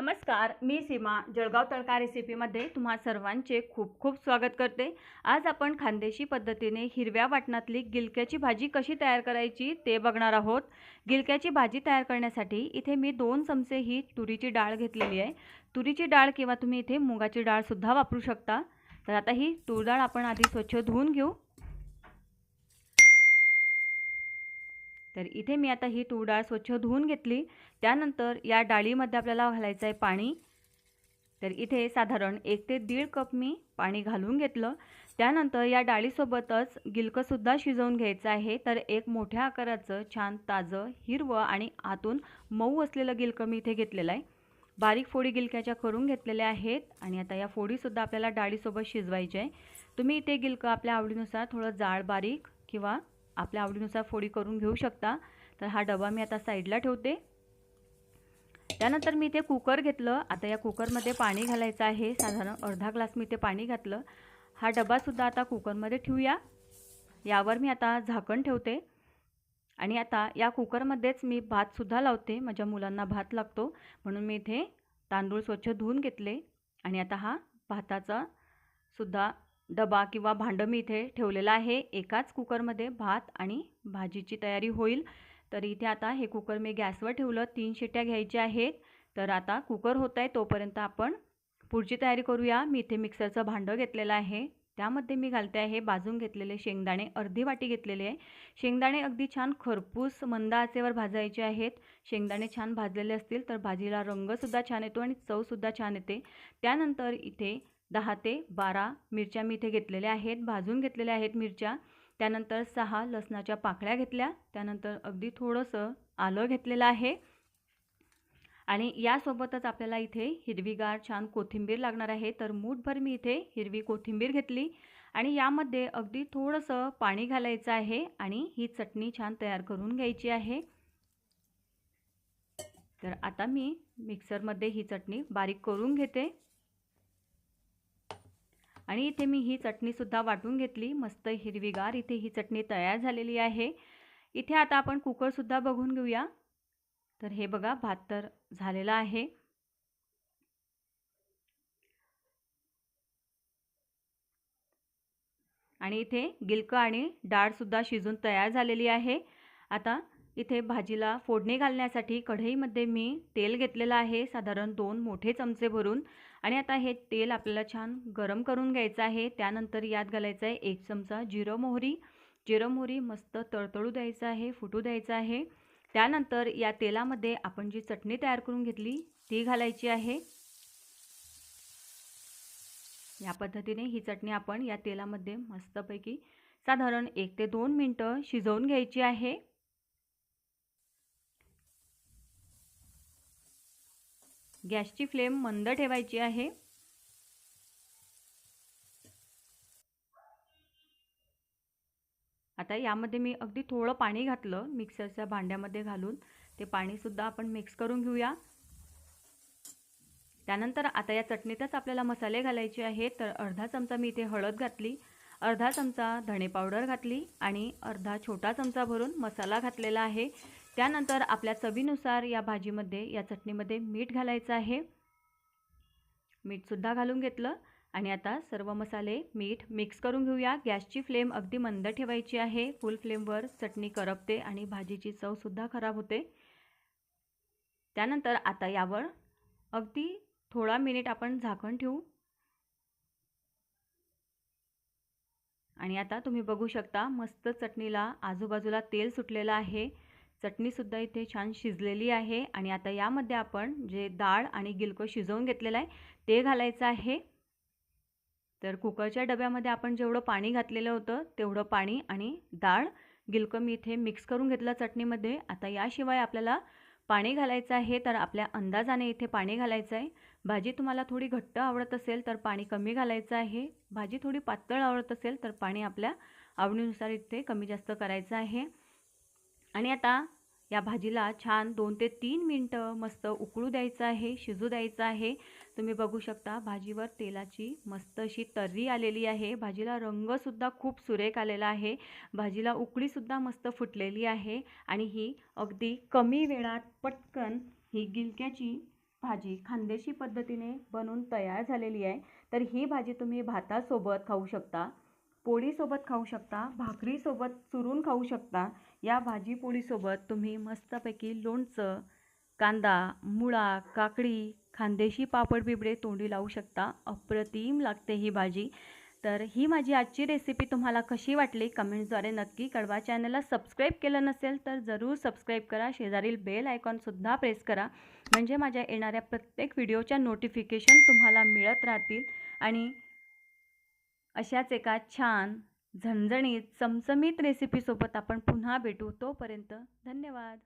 नमस्कार मी सीमा जळगाव तडका रेसिपीमध्ये तुम्हा सर्वांचे खूप खूप स्वागत करते. आज आपण खानदेशी पद्धतीने हिरव्या वाटणातली गिलक्याची भाजी कशी तयार करायची ते बघणार आहोत. गिलक्याची भाजी तयार करण्यासाठी इथे मी दोन चमचे ही तुरीची डाळ घेतलेली आहे. तुरीची डाळ किंवा तुम्ही इथे मुगाची डाळसुद्धा वापरू शकता. तर आता ही तूर डाळ आपण आधी स्वच्छ धुवून घेऊ. तर इथे मी आता ही तूर डाळ स्वच्छ धुवून घेतली. त्यानंतर या डाळीमध्ये आपल्याला घालायचं आहे पाणी. तर इथे साधारण एक ते दीड कप मी पाणी घालून घेतलं. त्यानंतर या डाळीसोबतच गिलकंसुद्धा शिजवून घ्यायचं आहे. तर एक मोठ्या आकाराचं छान ताजं हिरवं आणि आतून मऊ असलेलं गिलकं मी इथे घेतलेलं आहे. बारीक फोडी गिलक्याच्या करून घेतलेल्या आहेत आणि आता या फोडीसुद्धा आपल्याला डाळीसोबत शिजवायच्या आहे. तुम्ही इथे गिलकं आपल्या आवडीनुसार थोडं जाड बारीक किंवा आपल्या आवडीनुसार फोडी करून घेऊ शकता. तर हा डबा मी आता साईडला ठेवते. त्यानंतर मी इथे कुकर घेतलं. आता या कुकरमध्ये पाणी घालायचं आहे. साधारण अर्धा ग्लास मी इथे पाणी घातलं. हा डबासुद्धा आता कुकरमध्ये ठेवूया. यावर मी आता झाकण ठेवते. आणि आता या कुकरमध्येच मी भातसुद्धा लावते. माझ्या मुलांना भात लागतो. म्हणून मी इथे तांदूळ स्वच्छ धुवून घेतले. आणि आता हा भाताचा सुद्धा डबा किंवा भांडं मी इथे ठेवलेलं आहे. एकाच कुकरमध्ये भात आणि भाजीची तयारी होईल. तर इथे आता हे कुकर मी गॅसवर ठेवलं. तीन शिट्ट्या घ्यायच्या आहेत. तर आता कुकर होत आहे तोपर्यंत आपण पुढची तयारी करूया. मी इथे मिक्सरचं भांडं घेतलेलं आहे. त्यामध्ये मी घालते आहे भाजून घेतलेले शेंगदाणे. अर्धी वाटी घेतलेले आहे. शेंगदाणे अगदी छान खरपूस मंद आचेवर भाजायचे आहेत. शेंगदाणे छान भाजलेले असतील तर भाजीला रंगसुद्धा छान येतो आणि चवसुद्धा छान येते. त्यानंतर इथे दहा ते बारा मिरच्या मी इथे घेतलेल्या आहेत भाजून घेतलेल्या आहेत मिरच्या. त्यानंतर सहा लसणाच्या पाकळ्या घेतल्या. त्यानंतर अगदी थोडंसं आलं घेतलेलं आहे. आणि यासोबतच आपल्याला इथे हिरवीगार छान कोथिंबीर लागणार आहे. तर मूठभर मी इथे हिरवी कोथिंबीर घेतली. आणि यामध्ये अगदी थोडंसं पाणी घालायचं आहे आणि ही चटणी छान तयार करून घ्यायची आहे. तर आता मी मिक्सरमध्ये ही चटणी बारीक करून घेते. आणि इथे मी ही चटणीसुद्धा वाटून घेतली. मस्त हिरवीगार इथे ही चटणी तयार झालेली आहे. इथे आता आपण कुकरसुद्धा बघून घेऊया. तर हे बघा भात तर झालेला आहे. आणि इथे गिलकं आणि डाळसुद्धा शिजून तयार झालेली आहे. आता इथे भाजीला फोडणी घालण्यासाठी कढईमध्ये मी तेल घेतलेलं आहे. साधारण दोन मोठे चमचे भरून आणि आता हे तेल आपल्याला छान गरम करून घ्यायचं आहे. त्यानंतर यात घालायचं आहे एक चमचा जिरं मोहरी. जिरं मोहरी मस्त तळतळू द्यायचं आहे फुटू द्यायचं आहे. त्यानंतर या तेलामध्ये आपण जी चटणी तयार करून घेतली ती घालायची आहे. या पद्धतीने ही चटणी आपण या तेलामध्ये मस्तपैकी साधारण एक ते दोन मिनटं शिजवून घ्यायची आहे. गॅसची फ्लेम मंद ठेवायची आहे. आता यामध्ये मी अगदी थोडं पाणी घातलं मिक्सरच्या भांड्यामध्ये घालून. ते पाणीसुद्धा आपण मिक्स करून घेऊया. त्यानंतर आता या चटणीतच आपल्याला मसाले घालायचे आहेत. तर अर्धा चमचा मी इथे हळद घातली अर्धा चमचा धणे पावडर घातली आणि अर्धा छोटा चमचा भरून मसाला घातलेला आहे. त्यानंतर आपल्या चवीनुसार या भाजीमध्ये या चटणीमध्ये मीठ घालायचं आहे. मीठसुद्धा घालून घेतलं आणि आता सर्व मसाले मीठ मिक्स करून घेऊया. गॅसची फ्लेम अगदी मंद ठेवायची आहे. फुल फ्लेमवर चटणी करपते आणि भाजीची चवसुद्धा खराब होते. त्यानंतर आता यावर अगदी थोडा मिनिट आपण झाकण ठेवू. आणि आता तुम्ही बघू शकता मस्त चटणीला आजूबाजूला तेल सुटलेलं आहे. चटणीसुद्धा इथे छान शिजलेली आहे आणि आता यामध्ये आपण जे डाळ आणि गिलकं शिजवून घेतलेलं आहे ते घालायचं आहे. तर कुकरच्या डब्यामध्ये आपण जेवढं पाणी घातलेलं होतं तेवढं पाणी आणि डाळ गिलकं मी इथे मिक्स करून घेतलं चटणीमध्ये. आता याशिवाय आपल्याला पाणी घालायचं आहे तर आपल्या अंदाजाने इथे पाणी घालायचं आहे. भाजी तुम्हाला थोडी घट्ट आवडत असेल तर पाणी कमी घालायचं आहे. भाजी थोडी पातळ आवडत असेल तर पाणी आपल्या आवडीनुसार इथे कमी जास्त करायचं आहे. आणि आता या भाजीला छान दोन ते तीन मिनटं मस्त उकळू द्यायचं आहे शिजू द्यायचं आहे. तुम्ही बघू शकता भाजीवर तेलाची मस्त अशी तर्री आलेली आहे. भाजीला रंगसुद्धा खूप सुरेख आलेला आहे. भाजीला उकळीसुद्धा मस्त फुटलेली आहे आणि ही अगदी कमी वेळात पटकन ही गिलक्याची भाजी खानदेशी पद्धतीने बनवून तयार झालेली आहे. तर ही भाजी तुम्ही भातासोबत खाऊ शकता. पोळीसोबत खाऊ शकता भाकरीसोबत चुरून खाऊ शकता. या भाजी पोळीसोबत तुम्ही मस्तपैकी लोणचं कांदा मुळा काकडी खानदेशी पापड बिबडे तोंडी लावू शकता. अप्रतिम लागते ही भाजी. तर ही माझी आजची रेसिपी तुम्हाला कशी वाटली कमेंट्सद्वारे नक्की कळवा. चॅनलला सबस्क्राईब केलं नसेल तर जरूर सबस्क्राईब करा. शेजारील बेल आयकॉनसुद्धा प्रेस करा. म्हणजे माझ्या येणाऱ्या प्रत्येक व्हिडिओच्या नोटिफिकेशन तुम्हाला मिळत राहतील. आणि अशाच एका छान झणझणीत चमचमीत रेसिपीसोबत आपण पुन्हा भेटू तोपर्यंत धन्यवाद.